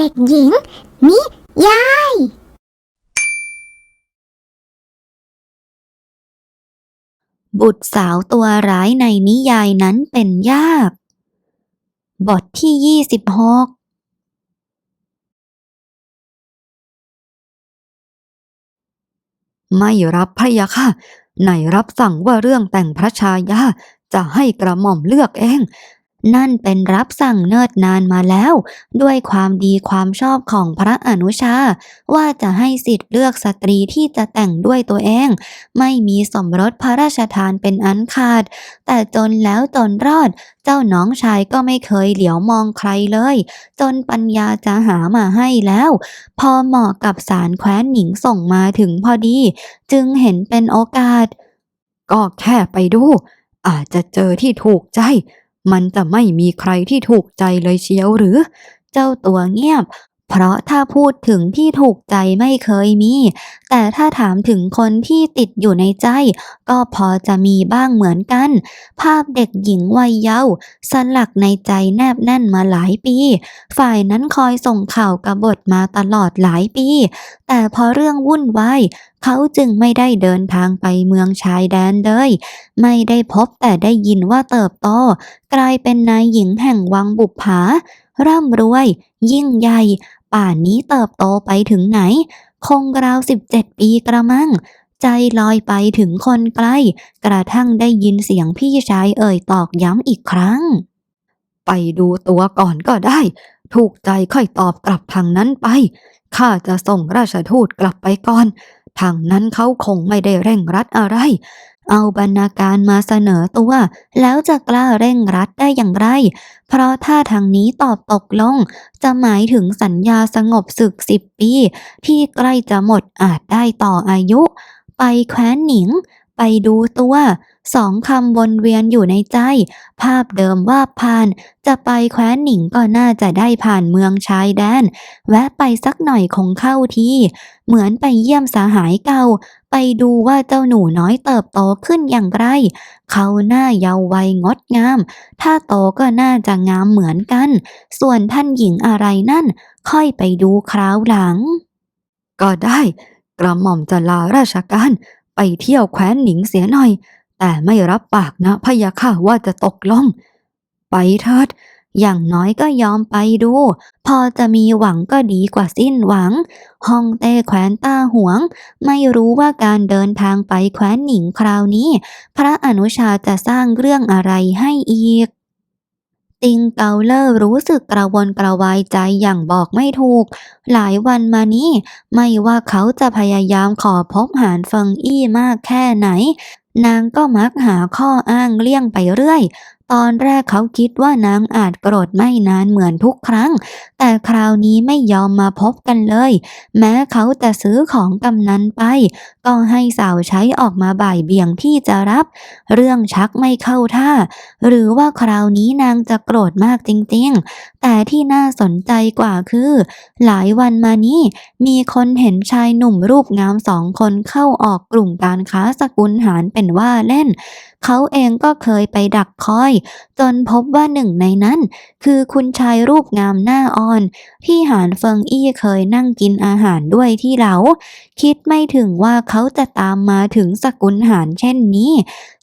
เด็กหญิง นิยาย บุตรสาวตัวร้ายในนิยายนั้นเป็นยาก บทที่ยี่สิบหกไม่รับพระยาค่ะไหนรับสั่งว่าเรื่องแต่งพระชายาจะให้กระหม่อมเลือกเอง นั่นเป็นรับสั่งเนิ่นนานมาแล้ว ด้วยความดีความชอบของพระอนุชา ว่าจะให้สิทธิ์เลือกสตรีที่จะแต่งด้วยตัวเอง ไม่มีสมรสพระราชทานเป็นอันขาด แต่จนแล้วจนรอด เจ้าน้องชายก็ไม่เคยเหลียวมองใครเลย จนปัญญาจะหามาให้แล้ว พอเหมาะกับสารแคว้นหญิงส่งมาถึงพอดี จึงเห็นเป็นโอกาส ก็แค่ไปดู อาจจะเจอที่ถูกใจ มันจะไม่มีใครที่ถูกใจเลยเชียวหรือ เจ้าตัวเงียบ เพราะถ้าพูดถึงที่ถูกใจไม่เคยมี แต่ถ้าถามถึงคนที่ติดอยู่ในใจ ก็พอจะมีบ้างเหมือนกัน ภาพเด็กหญิงวัยเยาว์สลักในใจแนบแน่นมาหลายปี ฝ่ายนั้นคอยส่งข่าวกบฏมาตลอดหลายปี แต่พอเรื่องวุ่นวายเขาจึงไม่ได้เดินทางไปเมืองชายแดนเลย ไม่ได้พบแต่ได้ยินว่าเติบโต กลายเป็นนายหญิงแห่งวังบุปผา ร่ำรวย ยิ่งใหญ่ ป่านนี้เติบโตไปถึงไหน คงราวสิบเจ็ดปีกระมัง ใจลอยไปถึงคนใกล้ กระทั่งได้ยินเสียงพี่ชายเอ่ยตอกย้ำอีกครั้ง ไปดูตัวก่อนก็ได้ ถูกใจค่อยตอบกลับทางนั้นไป ข้าจะส่งราชทูตกลับไปก่อน ทางนั้นเขาคงไม่ได้เร่งรัดอะไร เอาบรรณาการมาเสนอตัว แล้วจะกล้าเร่งรัดได้อย่างไร เพราะถ้าทางนี้ตอบตกลง จะหมายถึงสัญญาสงบศึกสิบปี ที่ใกล้จะหมดอาจได้ต่ออายุ ไปแคว้นหนิง ไปดูตัว สองคำวนเวียนอยู่ในใจ ภาพเดิมว่าผ่าน จะไปแคว้นหนิงก็น่าจะได้ผ่านเมืองชายแดน แวะไปสักหน่อยคงเข้าที่ เหมือนไปเยี่ยมสาหายเก่า ไปดูว่าเจ้าหนูน้อยเติบโตขึ้นอย่างไร เขาหน้าเยาว์วัยงดงาม ถ้าโตก็น่าจะงามเหมือนกัน ส่วนท่านหญิงอะไรนั่น ค่อยไปดูคราวหลัง ก็ได้ กระหม่อมจะลาราชการไปเที่ยวแคว้นหนิงเสียหน่อย แต่ไม่รับปากนะพะยะค่ะว่าจะตกลง ไปเถิด อย่างน้อยก็ยอมไปดู พอจะมีหวังก็ดีกว่าสิ้นหวังฮองเต้แคว้นต้าหวง ไม่รู้ว่าการเดินทางไปแคว้นหนิงคราวนี้ พระอนุชาจะสร้างเรื่องอะไรให้อีก ติงเกาเลอร์รู้สึกกระวนกระวายใจอย่างบอกไม่ถูก หลายวันมานี้ ไม่ว่าเขาจะพยายามขอพบหานเฟิงอี้มากแค่ไหน นางก็มักหาข้ออ้างเลี่ยงไปเรื่อย ตอนแรกเขาคิดว่านางอาจโกรธไม่นานเหมือนทุกครั้ง แต่คราวนี้ไม่ยอมมาพบกันเลย แม้เขาจะซื้อของกำนันไป ก็ให้สาวใช้ออกมาบ่ายเบี่ยงที่จะรับ เรื่องชักไม่เข้าท่า หรือว่าคราวนี้นางจะโกรธมากจริงๆ แต่ที่น่าสนใจกว่าคือ หลายวันมานี้มีคนเห็นชายหนุ่มรูปงามสองคนเข้าออกกลุ่มการค้าสกุลหารเป็นว่าเล่น เขาเองก็เคยไปดักคอย จนพบว่าหนึ่งในนั้น คือคุณชายรูปงามหน้าอ่อน ที่หานเฟิงอี้เคยนั่งกินอาหารด้วยที่เหลา คิดไม่ถึงว่าเขาาจะตามมาถึงสกุลหารเช่นนี้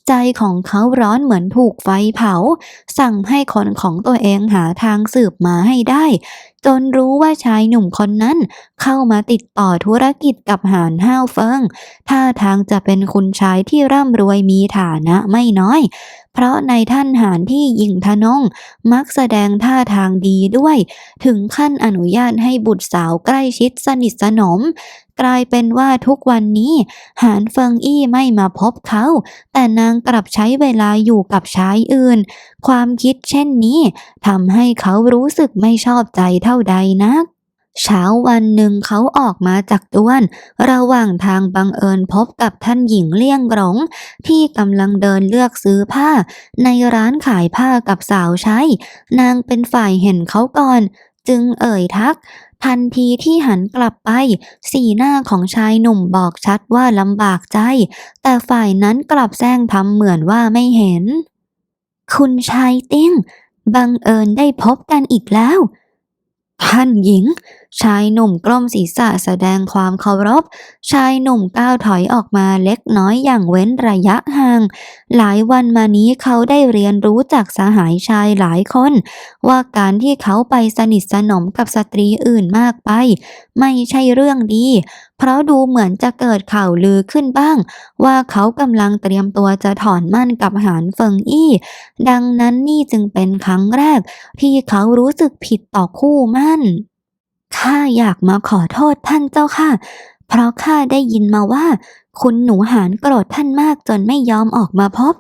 ใจของเขาร้อนเหมือนถูกไฟเผา สั่งให้คนของตัวเองหาทางสืบมาให้ได้ จนรู้ว่าชายหนุ่มคนนั้น เข้ามาติดต่อธุรกิจกับหานห้าวเฟิงท่าทางจะเป็นคุณชายที่ร่ำรวยมีฐานะไม่น้อย เพราะในท่านหานที่ยิงทะนง มักแสดงท่าทางดีด้วย ถึงขั้นอนุญาตให้บุตรสาวใกล้ชิดสนิทสนมกลายเป็นว่าทุกวันนี้ หานเฟิงอี้ไม่มาพบเขา แต่นางกลับใช้เวลาอยู่กับชายอื่น ความคิดเช่นนี้ทำให้เขารู้สึกไม่ชอบใจเท่าใดนัก เช้าวันหนึ่งเขาออกมาจากด้วน ระหว่างทางบังเอิญพบกับท่านหญิงเลี่ยงหลงที่กำลังเดินเลือกซื้อผ้า ในร้านขายผ้ากับสาวใช้ นางเป็นฝ่ายเห็นเขาก่อน จึงเอ่ยทัก ทันทีที่หันกลับไป สีหน้าของชายหนุ่มบอกชัดว่าลำบากใจ แต่ฝ่ายนั้นกลับแซงทำเหมือนว่าไม่เห็น คุณชายติ้งบังเอิญได้พบกันอีกแล้ว ท่านหญิง ชายหนุ่มกล้มศีรษะแสดงความเคารพ ชายหนุ่มก้าวถอยออกมาเล็กน้อยอย่างเว้นระยะห่าง หลายวันมานี้เขาได้เรียนรู้จากสหายชายหลายคน ว่าการที่เขาไปสนิทสนมกับสตรีอื่นมากไป ไม่ใช่เรื่องดี เพราะดูเหมือนจะเกิดข่าวลือขึ้นบ้าง ว่าเขากำลังเตรียมตัวจะถอนมั่นกับหานเฟิงอี้ ดังนั้นนี่จึงเป็นครั้งแรก ที่เขารู้สึกผิดต่อคู่มั่น ข้าอยากมาขอโทษท่านเจ้าค่ะ เพราะข้าได้ยินมาว่า คุณหนูหานโกรธท่านมากจนไม่ยอมออกมาพบ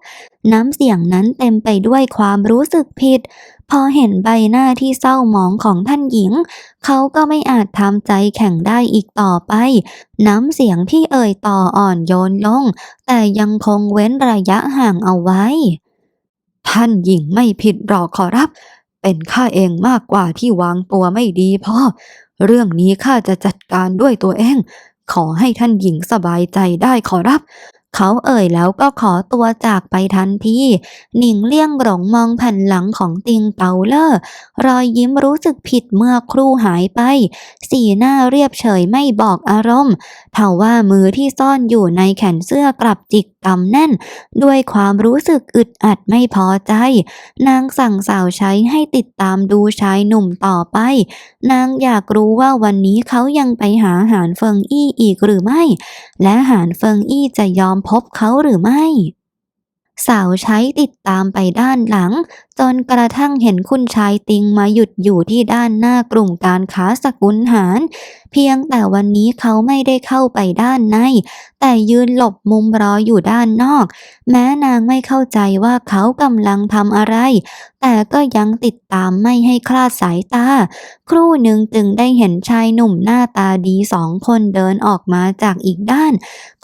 น้ำเสียงนั้นเต็มไปด้วยความรู้สึกผิด พอเห็นใบหน้าที่เศร้าหมองของท่านหญิง เขาก็ไม่อาจทำใจแข็งได้อีกต่อไป น้ำเสียงที่เอ่ยต่ออ่อนโยนลง แต่ยังคงเว้นระยะห่างเอาไว้ ท่านหญิงไม่ผิดหรอกขอรับ เป็นข้าเองมากกว่าที่วางตัวไม่ดีพอ เรื่องนี้ข้าจะจัดการด้วยตัวเอง ขอให้ท่านหญิงสบายใจได้ขอรับ เขาเอ่ยแล้วก็ขอตัวจากไปทันที หนิงเลี่ยงหลงมองแผ่นหลังของติงเปาเลอร์ รอยยิ้มรู้สึกผิดเมื่อครู่หายไป สีหน้าเรียบเฉยไม่บอกอารมณ์เท่าว่ามือที่ซ่อนอยู่ในแขนเสื้อกลับจิก กำแน่น ด้วยความรู้สึกอึดอัดไม่พอใจ นางสั่งสาวใช้ให้ติดตามดูชายหนุ่มต่อไป นางอยากรู้ว่าวันนี้เขายังไปหาหานเฟิงอี้อีกหรือไม่ และหานเฟิงอี้จะยอมพบเขาหรือไม่ สาวใช้ติดตามไปด้านหลัง จนกระทั่งเห็นคุณชายติงมาหยุดอยู่ที่ด้านหน้ากลุ่มการค้าสกุลหาร เพียงแต่วันนี้เขาไม่ได้เข้าไปด้านใน แต่ยืนหลบมุมรออยู่ด้านนอก แม้นางไม่เข้าใจว่าเขากำลังทำอะไร แต่ก็ยังติดตามไม่ให้คลาดสายตา ครู่หนึ่งจึงได้เห็นชายหนุ่มหน้าตาดีสองคนเดินออกมาจากอีกด้าน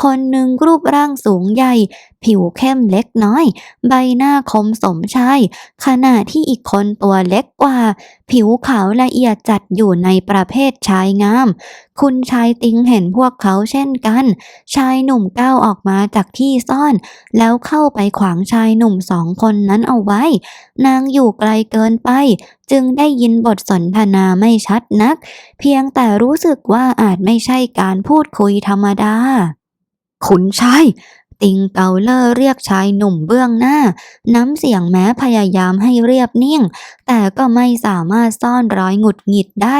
คนหนึ่งรูปร่างสูงใหญ่ ผิวเข้มเล็กน้อย ใบหน้าคมสมชาย ขณะที่อีกคนตัวเล็กกว่า ผิวขาวละเอียดจัดอยู่ในประเภทชายงาม คุณชายติงเห็นพวกเขาเช่นกัน ชายหนุ่มก้าวออกมาจากที่ซ่อน แล้วเข้าไปขวางชายหนุ่มสองคนนั้นเอาไว้ นางอยู่ไกลเกินไป จึงได้ยินบทสนทนาไม่ชัดนัก เพียงแต่รู้สึกว่าอาจไม่ใช่การพูดคุยธรรมดา คุณชาย ติงเกาเลอร์เรียกชายหนุ่มเบื้องหน้า น้ำเสียงแม้พยายามให้เรียบนิ่ง แต่ก็ไม่สามารถซ่อนรอยหงุดหงิดได้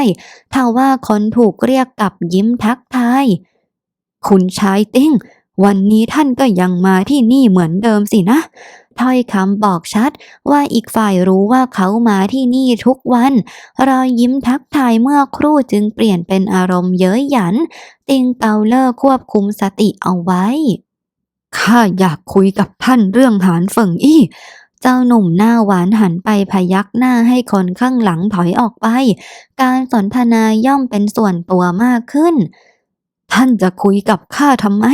ทว่าคนถูกเรียกกับยิ้มทักทาย คุณชายติ้ง วันนี้ท่านก็ยังมาที่นี่เหมือนเดิมสินะถ้อยคำบอกชัดว่าอีกฝ่ายรู้ว่าเขามาที่นี่ทุกวัน รอยยิ้มทักทายเมื่อครู่จึงเปลี่ยนเป็นอารมณ์เย้ยหยัน ติงเกาเลอร์ควบคุมสติเอาไว้ ข้าอยากคุยกับท่านเรื่องหานเฟิงอี้ เจ้าหนุ่มหน้าหวานหันไปพยักหน้าให้คนข้างหลังถอยออกไป การสนทนาย่อมเป็นส่วนตัวมากขึ้น ท่านจะคุยกับข้าทำไม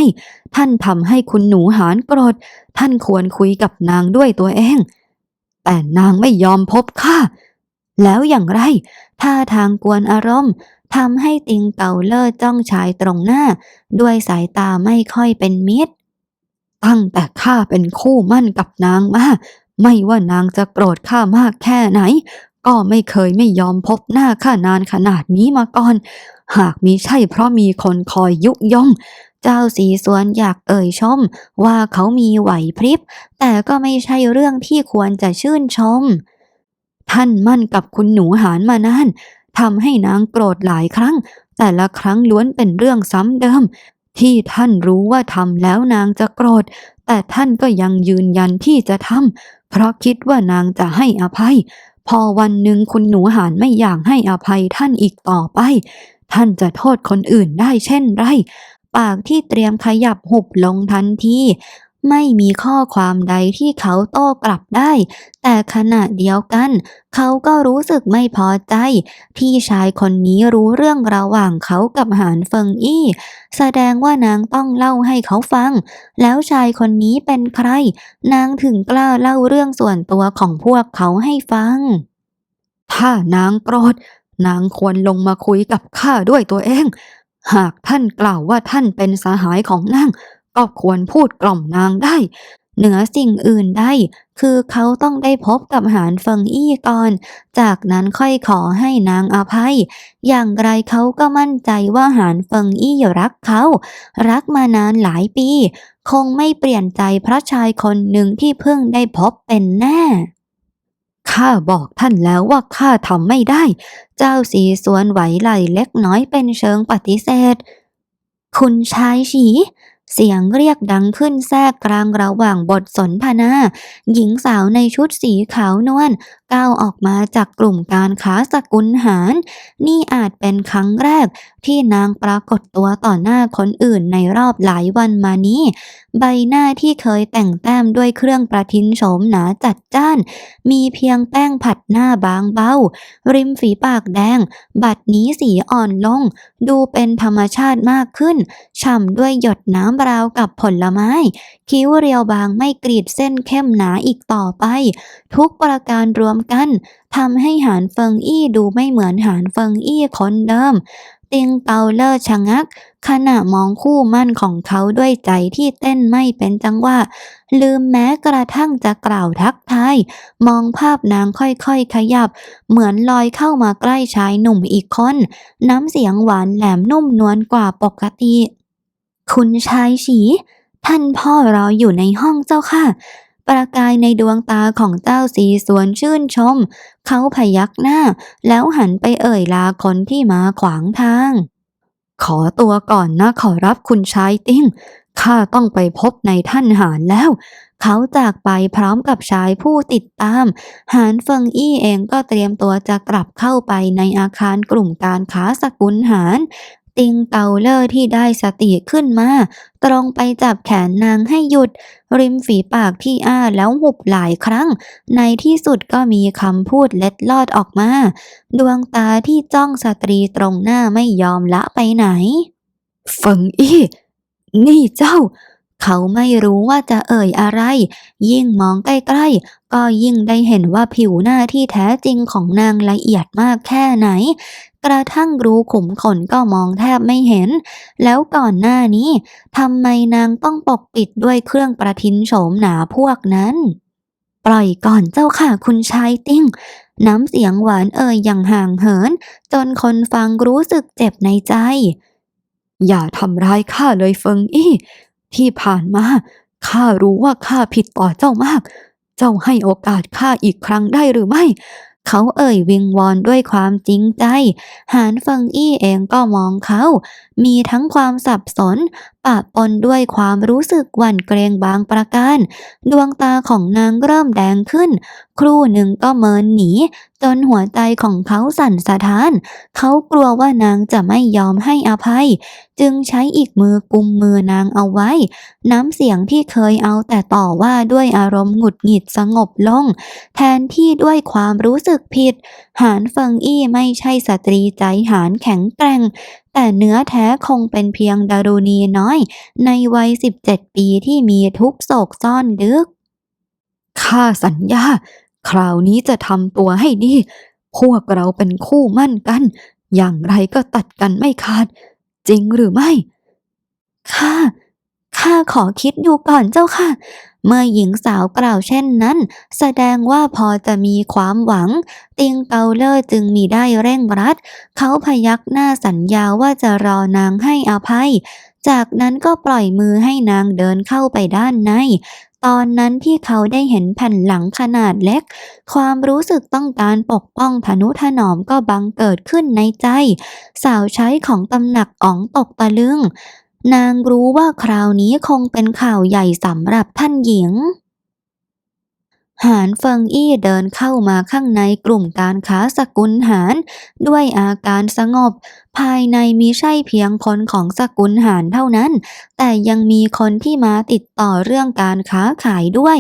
ท่านทำให้คุณหนูหานโกรธ ท่านควรคุยกับนางด้วยตัวเอง แต่นางไม่ยอมพบข้า แล้วอย่างไร ท่าทางกวนอารมณ์ทำให้ติงเก่าเล่อจ้องชายตรงหน้า ด้วยสายตาไม่ค่อยเป็นมิตร ตั้งแต่ข้าเป็นคู่มั่นกับนางมาไม่ว่านางจะโกรธข้ามากแค่ไหน ก็ไม่เคยไม่ยอมพบหน้าข้านานขนาดนี้มาก่อน หากมิใช่เพราะมีคนคอยยุยง เจ้าสีสวนอยากเอ่ยชม ว่าเขามีไหวพริบ แต่ก็ไม่ใช่เรื่องที่ควรจะชื่นชม ท่านมั่นกับคุณหนูหานมานานทำให้นางโกรธหลายครั้ง แต่ละครั้งล้วนเป็นเรื่องซ้ำเดิม ที่ท่านรู้ว่าทำแล้วนางจะโกรธ แต่ท่านก็ยังยืนยันที่จะทำเพราะคิดว่านางจะให้อภัย พอวันหนึ่งคุณหนูหานไม่อยากให้อภัยท่านอีกต่อไป ท่านจะโทษคนอื่นได้เช่นไร ปากที่เตรียมขยับหุบลงทันที ไม่มีข้อความใดที่เขาโต้กลับได้ แต่ขณะเดียวกัน เขาก็รู้สึกไม่พอใจ ที่ชายคนนี้รู้เรื่องระหว่างเขากับหานเฟิงอี้ แสดงว่านางต้องเล่าให้เขาฟัง แล้วชายคนนี้เป็นใคร นางถึงกล้าเล่าเรื่องส่วนตัวของพวกเขาให้ฟัง ถ้านางโกรธ นางควรลงมาคุยกับข้าด้วยตัวเอง หากท่านกล่าวว่าท่านเป็นสหายของนาง ก็ควรพูดกล่อมนางได้ เหนือสิ่งอื่นใดคือเขาต้องได้พบกับหานเฟิงอี้ก่อน จากนั้นค่อยขอให้นางอภัย อย่างไรเขาก็มั่นใจว่าหานเฟิงอี้รักเขา รักมานานหลายปี คงไม่เปลี่ยนใจพระชายคนหนึ่งที่เพิ่งได้พบเป็นแน่ข้าบอกท่านแล้วว่าข้าทำไม่ได้ เจ้าสีสวนไหวไหลเล็กน้อยเป็นเชิงปฏิเสธ คุณชายฉี เสียงเรียกดังขึ้นแทรกกลางระหว่างบทสนทนา หญิงสาวในชุดสีขาวนวล ก้าวออกมาจากกลุ่มการค้าสกุลหาร นี่อาจเป็นครั้งแรกที่นางปรากฏตัวต่อหน้าคนอื่นในรอบหลายวันมานี้ ใบหน้าที่เคยแต่งแต้มด้วยเครื่องประทินโฉมหนาจัดจ้าน มีเพียงแป้งผัดหน้าบางเบา ริมฝีปากแดง บัดนี้สีอ่อนลง ดูเป็นธรรมชาติมากขึ้น ฉ่ำด้วยหยดน้ำราวกับผลไม้ คิ้วเรียวบางไม่กรีดเส้นเข้มหนาอีกต่อไป ทุกประการรวมกันทำให้หานเฟิงอี้ดูไม่เหมือนหานเฟิงอี้คนเดิม ติงเปาเลอร์ชะงัก ขณะมองคู่มั่นของเขาด้วยใจที่เต้นไม่เป็นจังหวะลืมแม้กระทั่งจะกล่าวทักทาย มองภาพนางค่อยๆขยับ เหมือนลอยเข้ามาใกล้ชายหนุ่มอีกคน น้ำเสียงหวานแหลมนุ่มนวลกว่าปกติ คุณชายฉีท่านพ่อรออยู่ในห้องเจ้าค่ะ ประกายในดวงตาของเจ้าสีสวนชื่นชม เขาพยักหน้า แล้วหันไปเอ่ยลาคนที่มาขวางทาง ขอตัวก่อนนะขอรับคุณชายติ้งข้าต้องไปพบในท่านหานแล้ว เขาจากไปพร้อมกับชายผู้ติดตาม หานเฟิงอี้เองก็เตรียมตัวจะกลับเข้าไปในอาคารกลุ่มการค้าสกุลหาร ติงเตาเลอร์ที่ได้สติขึ้นมา ตรงไปจับแขนนางให้หยุด ริมฝีปากที่อ้าแล้วหุบหลายครั้ง ในที่สุดก็มีคำพูดเล็ดลอดออกมา ดวงตาที่จ้องสตรีตรงหน้าไม่ยอมละไปไหน ฝังอี้ นี่เจ้า เขาไม่รู้ว่าจะเอ่ยอะไร ยิ่งมองใกล้ๆ ก็ยิ่งได้เห็นว่าผิวหน้าที่แท้จริงของนางละเอียดมากแค่ไหน กระทั่งรูขุมขนก็มองแทบไม่เห็น แล้วก่อนหน้านี้ทำไมนางต้องปกปิดด้วยเครื่องประทินโฉมหนาพวกนั้น ปล่อยก่อนเจ้าค่ะคุณชายติ้งน้ำเสียงหวานเอ่ยอย่างห่างเหิน จนคนฟังรู้สึกเจ็บในใจ อย่าทำร้ายข้าเลยเฟิงอี้ ที่ผ่านมาข้ารู้ว่าข้าผิดต่อเจ้ามาก เจ้าให้โอกาสข้าอีกครั้งได้หรือไม่ เขาเอ่ยวิงวอนด้วยความจริงใจ หานเฟิงอี้เองก็มองเขา มีทั้งความสับสน ปะปนด้วยความรู้สึกหวั่นเกรงบางประการ ดวงตาของนางเริ่มแดงขึ้น ครู่หนึ่งก็เมินหนี จนหัวใจของเขาสั่นสะท้าน เขากลัวว่านางจะไม่ยอมให้อภัย จึงใช้อีกมือกุมมือนางเอาไว้ น้ำเสียงที่เคยเอาแต่ต่อว่าด้วยอารมณ์หงุดหงิดสงบลง แทนที่ด้วยความรู้สึกผิด หานเฟิงอี้ไม่ใช่สตรีใจหานแข็งแกร่ง แต่เนื้อแท้คงเป็นเพียงดารุณีน้อย ในวัย 17 ปีที่มีทุกโศกซ่อนลึก ข้าสัญญา คราวนี้จะทำตัวให้ดี พวกเราเป็นคู่มั่นกัน อย่างไรก็ตัดกันไม่ขาด จริงหรือไม่ ข้า ข้าขอคิดดูก่อนเจ้าค่ะ เมื่อหญิงสาวกล่าวเช่นนั้น แสดงว่าพอจะมีความหวัง ติงเกาเลอร์จึงมีได้เร่งรัด เขาพยักหน้าสัญญาว่าจะรอนางให้อภัย จากนั้นก็ปล่อยมือให้นางเดินเข้าไปด้านในตอนนั้นที่เขาได้เห็นแผ่นหลังขนาดเล็ก ความรู้สึกต้องการปกป้องทนุถนอมก็บังเกิดขึ้นในใจ สาวใช้ของตำหนักอ๋องตกตะลึง นางรู้ว่าคราวนี้คงเป็นข่าวใหญ่สำหรับท่านหญิง หานเฟิงอี้เดินเข้ามาข้างในกลุ่มการค้าสกุลหาน ด้วยอาการสงบ ภายในมีใช่เพียงคนของสกุลหานเท่านั้น แต่ยังมีคนที่มาติดต่อเรื่องการค้าขายด้วย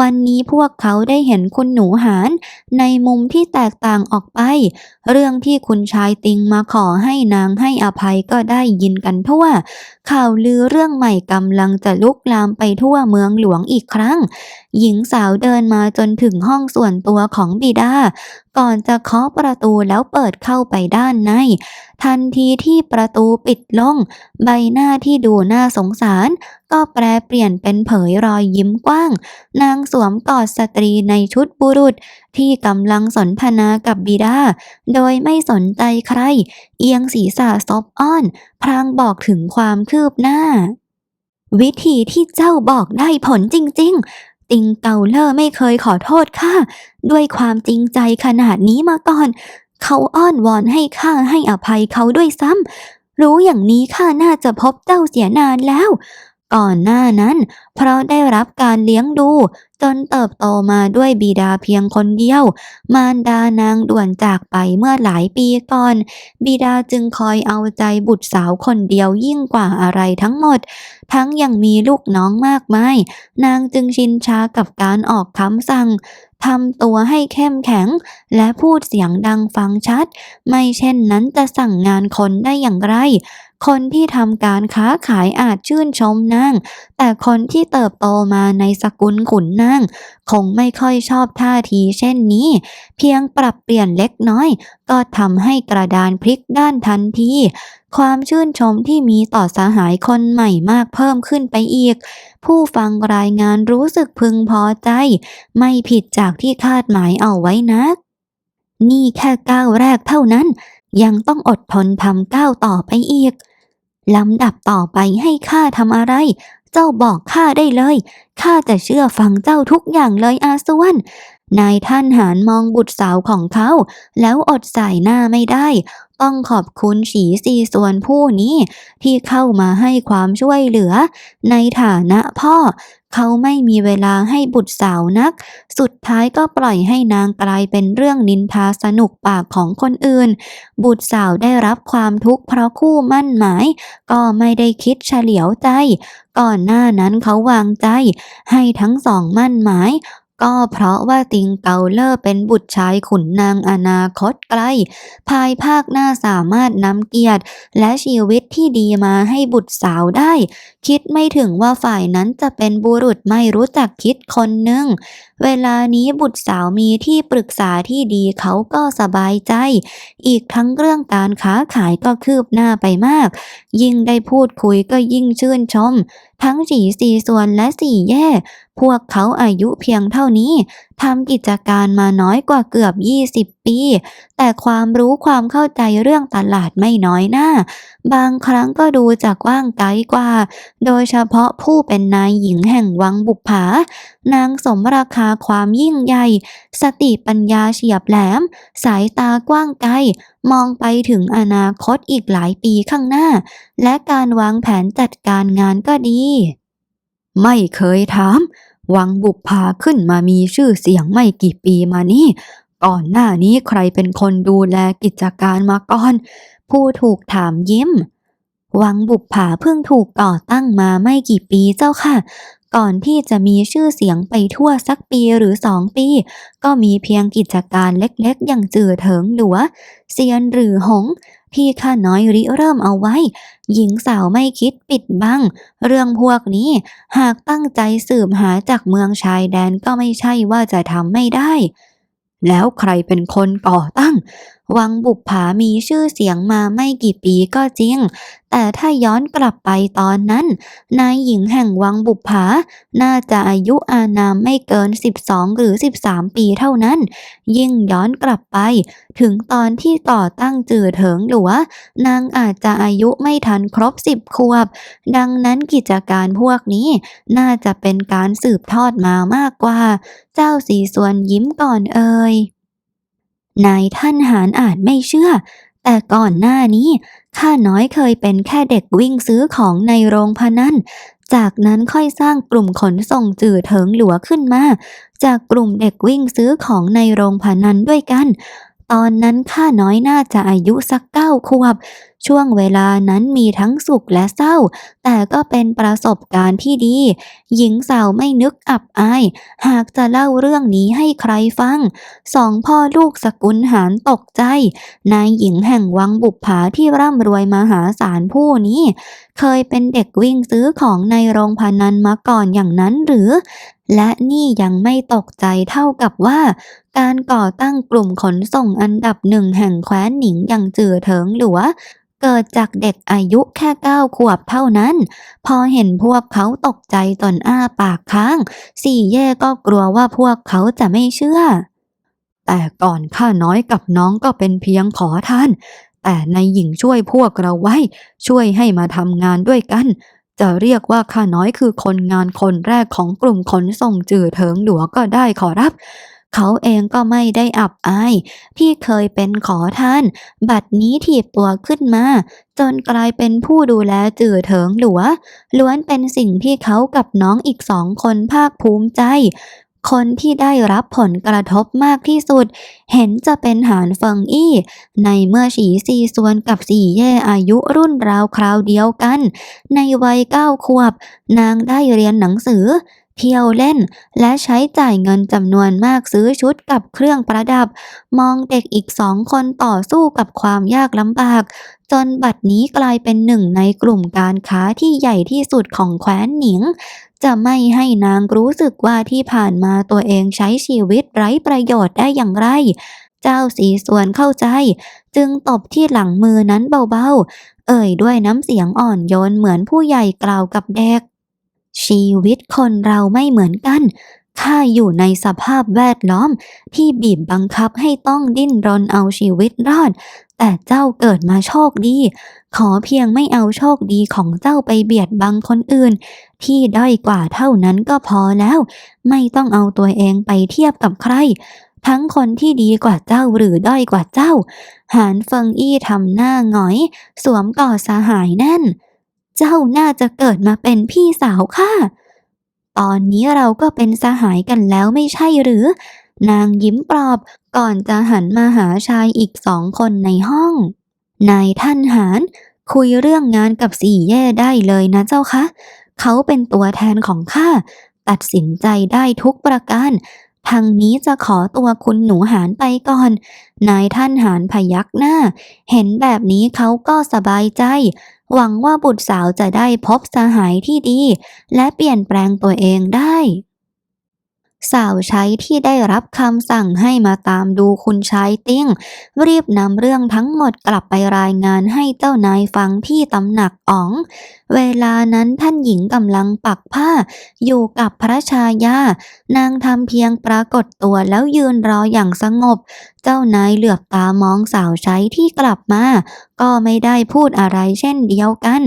วันนี้พวกเขาได้เห็นคุณหนูหานในมุมที่แตกต่างออกไป เรื่องที่คุณชายติงมาขอให้นางให้อภัยก็ได้ยินกันทั่ว ข่าวลือเรื่องใหม่กำลังจะลุกลามไปทั่วเมืองหลวงอีกครั้ง หญิงสาวเดินมาจนถึงห้องส่วนตัวของบิดา ก่อนจะเคาะประตูแล้วเปิดเข้าไปด้านในทันทีที่ประตูปิดลง ใบหน้าที่ดูน่าสงสาร ก็แปรเปลี่ยนเป็นเผยรอยยิ้มกว้าง นางสวมกอดสตรีในชุดบุรุษ ที่กำลังสนทนากับบิดา โดยไม่สนใจใคร เอียงศีรษะซบอ้อน พรางบอกถึงความคืบหน้า วิธีที่เจ้าบอกได้ผลจริง ๆติงเกาเลอร์ไม่เคยขอโทษข้าด้วยความจริงใจขนาดนี้มาก่อน เขาอ้อนวอนให้ข้าให้อภัยเขาด้วยซ้ำรู้อย่างนี้ข้าน่าจะพบเจ้าเสียนานแล้ว ก่อนหน้านั้น เพราะได้รับการเลี้ยงดู จนเติบโตมาด้วยบิดาเพียงคนเดียว มารดานางด่วนจากไปเมื่อหลายปีก่อน บิดาจึงคอยเอาใจบุตรสาวคนเดียวยิ่งกว่าอะไรทั้งหมด ทั้งยังมีลูกน้องมากมาย นางจึงชินชากับการออกคำสั่งทำตัวให้เข้มแข็ง และพูดเสียงดังฟังชัด ไม่เช่นนั้นจะสั่งงานคนได้อย่างไร คนที่ทำการค้าขายอาจชื่นชมนางแต่คนที่เติบโตมาในสกุลขุนนางคงไม่ค่อยชอบท่าทีเช่นนี้ เพียงปรับเปลี่ยนเล็กน้อย ก็ทำให้กระดานพลิกด้านทันทีความชื่นชมที่มีต่อสหายคนใหม่มากเพิ่มขึ้นไปอีก ผู้ฟังรายงานรู้สึกพึงพอใจ ไม่ผิดจากที่คาดหมายเอาไว้นัก นี่แค่ก้าวแรกเท่านั้น ยังต้องอดทนทำก้าวต่อไปอีก ลำดับต่อไปให้ข้าทำอะไร เจ้าบอกข้าได้เลย ข้าจะเชื่อฟังเจ้าทุกอย่างเลยอาสวน นายท่านหารมองบุตรสาวของเขา แล้วอดสายหน้าไม่ได้ ต้องขอบคุณฉีซีส่วนผู้นี้ ที่เข้ามาให้ความช่วยเหลือ ในฐานะพ่อ เขาไม่มีเวลาให้บุตรสาวนัก สุดท้ายก็ปล่อยให้นางกลายเป็นเรื่องนินทาสนุกปากของคนอื่น บุตรสาวได้รับความทุกข์เพราะคู่มั่นหมาย ก็ไม่ได้คิดเฉลียวใจ ก่อนหน้านั้นเขาวางใจ ให้ทั้งสองมั่นหมาย ก็เพราะว่าติงเกาเลอร์เป็นบุตรชายขุนนางอนาคตไกล ภายภาคหน้าสามารถนำเกียรติ และชีวิตที่ดีมาให้บุตรสาวได้ คิดไม่ถึงว่าฝ่ายนั้นจะเป็นบุรุษไม่รู้จักคิดคนหนึ่ง เวลานี้บุตรสาวมีที่ปรึกษาที่ดีเขาก็สบายใจ อีกทั้งเรื่องการค้าขายก็คืบหน้าไปมาก ยิ่งได้พูดคุยก็ยิ่งชื่นชม ทั้งสี่สี่ส่วนและสี่แย่ พวกเขาอายุเพียงเท่านี้ทำกิจการมาน้อยกว่าเกือบ 20 ปี แต่ความรู้ความเข้าใจเรื่องตลาดไม่น้อยหน้า บางครั้งก็ดูจะกว้างไกลกว่า โดยเฉพาะผู้เป็นนายหญิงแห่งวังบุปผา นางสมราคาความยิ่งใหญ่ สติปัญญาเฉียบแหลม สายตากว้างไกล มองไปถึงอนาคตอีกหลายปีข้างหน้า และการวางแผนจัดการงานก็ดี ไม่เคยถาม วังบุปผาขึ้นมามีชื่อเสียงไม่กี่ปีมานี้ก่อนหน้านี้ใครเป็นคนดูแลกิจการมาก่อน ผู้ถูกถามยิ้มวังบุปผาเพิ่งถูกก่อตั้งมาไม่กี่ปีเจ้าค่ะ ก่อนที่จะมีชื่อเสียงไปทั่วสักปีหรือสองปี ก็มีเพียงกิจการเล็กๆ อย่างจื่อเถิงหลัวเซียนหรือหงที่ข้าน้อยริเริ่มเอาไว้ หญิงสาวไม่คิดปิดบัง เรื่องพวกนี้ หากตั้งใจสืบหาจากเมืองชายแดนก็ไม่ใช่ว่าจะทำไม่ได้ แล้วใครเป็นคนก่อตั้ง วังบุปผามีชื่อเสียงมาไม่กี่ปีก็จริง แต่ถ้าย้อนกลับไปตอนนั้น นายหญิงแห่งวังบุปผา น่าจะอายุอานามไม่เกิน 12 หรือ 13 ปีเท่านั้น ยิ่งย้อนกลับไป ถึงตอนที่ก่อตั้งจื่อเถิงหลัวนางอาจจะอายุไม่ทันครบ 10 ขวบ ดังนั้นกิจการพวกนี้ น่าจะเป็นการสืบทอดมามากกว่า เจ้าสีส่วนยิ้มก่อนเอ่ย นายท่านหารอาจไม่เชื่อ แต่ก่อนหน้านี้ข้าน้อยเคยเป็นแค่เด็กวิ่งซื้อของในโรงพนันจากนั้นค่อยสร้างกลุ่มขนส่งจื่อเถิงหลัวขึ้นมา จากกลุ่มเด็กวิ่งซื้อของในโรงพนันด้วยกัน ตอนนั้นข้าน้อยน่าจะอายุสักเก้าขวบ ช่วงเวลานั้นมีทั้งสุขและเศร้า แต่ก็เป็นประสบการณ์ที่ดี หญิงสาวไม่นึกอับอาย หากจะเล่าเรื่องนี้ให้ใครฟัง สองพ่อลูกสกุลหารตกใจ นายหญิงแห่งวังบุปผาที่ร่ำรวยมหาศาลผู้นี้ เคยเป็นเด็กวิ่งซื้อของในโรงพนันมาก่อนอย่างนั้นหรือ และนี่ยังไม่ตกใจเท่ากับว่า การก่อตั้งกลุ่มขนส่งอันดับหนึ่งแห่งแคว้นหนิงอย่างจือเถิงหลัวเกิดจากเด็กอายุแค่เก้าขวบเท่านั้น พอเห็นพวกเขาตกใจจนอ้าปากค้าง สี่แย่ก็กลัวว่าพวกเขาจะไม่เชื่อ แต่ก่อนข้าน้อยกับน้องก็เป็นเพียงขอทาน แต่นายหญิงช่วยพวกเราไว้ ช่วยให้มาทำงานด้วยกัน จะเรียกว่าข้าน้อยคือคนงานคนแรกของกลุ่มขนส่งจื่อเถิงหลัวก็ได้ขอรับ เขาเองก็ไม่ได้อับอาย ที่เคยเป็นขอทาน บัดนี้ถีบตัวขึ้นมา จนกลายเป็นผู้ดูแลจื่อเถิงหลัว ล้วนเป็นสิ่งที่เขากับน้องอีกสองคนภาคภูมิใจ คนที่ได้รับผลกระทบมากที่สุด เห็นจะเป็นหานเฟิงอี้ ในเมื่อฉีซีซวนกับสีเย่อายุรุ่นราวคราวเดียวกัน ในวัยเก้าขวบ นางได้เรียนหนังสือเที่ยวเล่น และใช้จ่ายเงินจำนวนมากซื้อชุดกับเครื่องประดับ มองเด็กอีกสองคนต่อสู้กับความยากลำบาก จนบัดนี้กลายเป็นหนึ่งในกลุ่มการค้าที่ใหญ่ที่สุดของแคว้นหนิง จะไม่ให้นางรู้สึกว่าที่ผ่านมาตัวเองใช้ชีวิตไร้ประโยชน์ได้อย่างไรเจ้าสีส่วนเข้าใจ จึงตบที่หลังมือนั้นเบาๆ เอ่ยด้วยน้ำเสียงอ่อนโยนเหมือนผู้ใหญ่กล่าวกับเด็ก ชีวิตคนเราไม่เหมือนกัน ข้าอยู่ในสภาพแวดล้อม ที่บีบบังคับให้ต้องดิ้นรนเอาชีวิตรอด แต่เจ้าเกิดมาโชคดี ขอเพียงไม่เอาโชคดีของเจ้าไปเบียดบังคนอื่น ที่ด้อยกว่าเท่านั้นก็พอแล้ว ไม่ต้องเอาตัวเองไปเทียบกับใคร ทั้งคนที่ดีกว่าเจ้าหรือด้อยกว่าเจ้า หานเฟิงอี้ทำหน้าหงอย สวมกอดสหายแน่น เจ้าน่าจะเกิดมาเป็นพี่สาวข้า ตอนนี้เราก็เป็นสหายกันแล้วไม่ใช่หรือ นางยิ้มปลอบก่อนจะหันมาหาชายอีกสองคนในห้อง นายท่านหารคุยเรื่องงานกับสี่แย่ได้เลยนะเจ้าคะ เขาเป็นตัวแทนของข้า ตัดสินใจได้ทุกประการ ทางนี้จะขอตัวคุณหนูหารไปก่อน นายท่านหารพยักหน้า เห็นแบบนี้เขาก็สบายใจ หวังว่าบุตรสาวจะได้พบสหายที่ดี และเปลี่ยนแปลงตัวเองได้ สาวใช้ที่ได้รับคำสั่งให้มาตามดูคุณชายติ้ง รีบนำเรื่องทั้งหมดกลับไปรายงานให้เจ้านายฟังที่ตำหนักอ๋อง เวลานั้นท่านหญิงกำลังปักผ้า อยู่กับพระชายา นางทำเพียงปรากฏตัวแล้วยืนรออย่างสงบ เจ้านายเหลือบตามองสาวใช้ที่กลับมา ก็ไม่ได้พูดอะไรเช่นเดียวกัน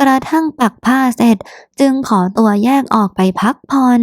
กระทั่งปักผ้าเสร็จ จึงขอตัวแยกออกไปพักผ่อน